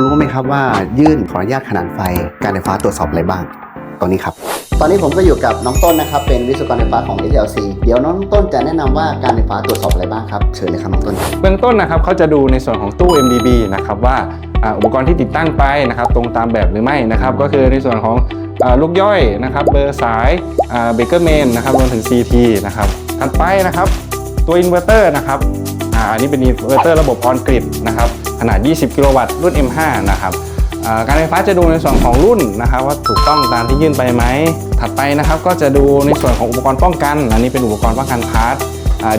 คุณรู้ไหมครับว่ายื่นขออนุญาตขนานไฟ การไฟฟ้าตรวจสอบอะไรบ้างตอนนี้ครับ ตอนนี้ผมก็อยู่กับน้องต้นนะครับ เป็นวิศวกรไฟฟ้าของ SLC เดี๋ยวน้องต้นจะแนะนำว่าการไฟฟ้าตรวจสอบอะไรบ้างครับ เชิญเลยครับน้องต้น เบื้องต้นนะครับเขาจะดูในส่วนของตู้ MDB นะครับว่าอ่าอุปกรณ์ที่ติดตั้งไปนะครับตรงตามแบบหรือไม่นะครับก็คือในส่วนของอ่าลูกย่อยนะครับเบอร์สายเบเกอร์เมนนะครับรวมถึง CT นะครับถัดไปนะครับตัวอินเวอร์เตอร์นะครับอ่าอันนี้เป็นอินเวอร์เตอร์ระบบออนกริดนะครับ ขนาด 20 กิโลวัตต์รุ่น M5 นะครับการไฟฟ้าจะดูในส่วนของรุ่นนะครับ ว่าถูกต้องตามที่ยื่นไปไหมถัดไปนะครับ ก็จะดูในส่วนของอุปกรณ์ป้องกัน อันนี้เป็นอุปกรณ์ป้องกันพาร์ท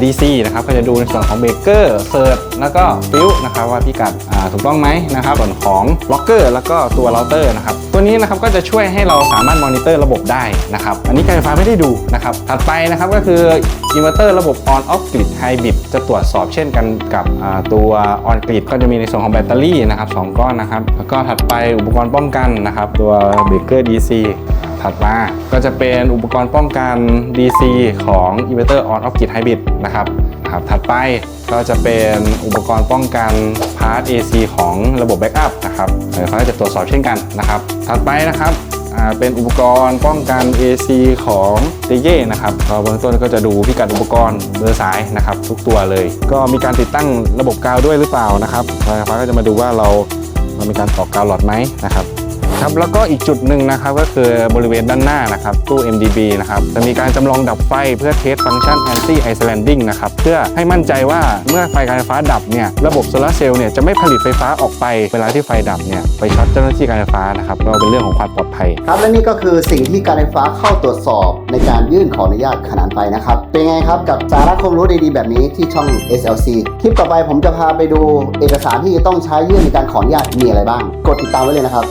DC นะครับก็จะดูในส่วนของเบเกอร์เซิร์แล้วก็ฟิวนะครับว่าพิกัดถูกต้องไหมนะครับส่วนของบล็อกเกอร์แล้วก็ตัวเราเตอร์นะครับตัวนี้นะครับก็จะช่วยให้เราสามารถมอนิเตอร์ระบบได้นะครับอันนี้การไฟฟ้าไม่ได้ดูนะครับถัดไปนะครับก็คืออินเวอร์เตอร์ระบบ on off grid hybrid จะตรวจสอบเช่นกันกับตัว on grid ก็จะมีในส่วนของแบตเตอรี่นะครับสองก้อนนะครับแล้วก็ถัดไปอุปกรณ์ป้องกันนะครับตัวเบเกอร์ DC ถัดมาก็จะเป็นอุปกรณ์ป้องกัน DC ของ Inverter On Off Grid Hybrid นะครับครับถัดไปก็จะเป็นอุปกรณ์ป้องกันพาร์ท AC ของระบบ Backup นะครับเขาจะตรวจสอบเช่นกันนะครับ ถัดไปนะครับเป็นอุปกรณ์ป้องกัน AC ของเ y เย่นะครับเบื้องต้นก็จะดูพิกัดอุปกรณ์เบอร์สายนะครับ ทุกตัวเลย ก็มีการติดตั้งระบบกาวด้วยหรือเปล่านะครับไฟฟ้าก็จะมาดูว่าเราเรามีการต่อกาวหลอดไหมนะครับ ครับแล้วก็อีกจุดหนึ่งนะครับก็คือบริเวณด้านหน้านะครับตู้ MDB นะครับจะมีการจำลองดับไฟเพื่อเทสฟังก์ชัน anti islanding นะครับเพื่อให้มั่นใจว่าเมื่อไฟการไฟฟ้าดับเนี่ยระบบโซลาร์เซลล์เนี่ยจะไม่ผลิตไฟฟ้าออกไปเวลาที่ไฟดับเนี่ยไปช็อตเจ้าหน้าที่การไฟฟ้านะครับก็เป็นเรื่องของความปลอดภัย ครับและนี่ก็คือสิ่งที่การไฟฟ้าเข้าตรวจสอบในการยื่นขออนุญาตขนานไฟนะครับเป็นไงครับกับสาระความรู้ดีๆแบบนี้ที่ช่อง SLC คลิปต่อไปผมจะพาไปดูเอกสารที่จะต้องใช้ยื่นในการขออนุญาตมีอะไรบ้าง กดติดตามไว้เลยนะครับ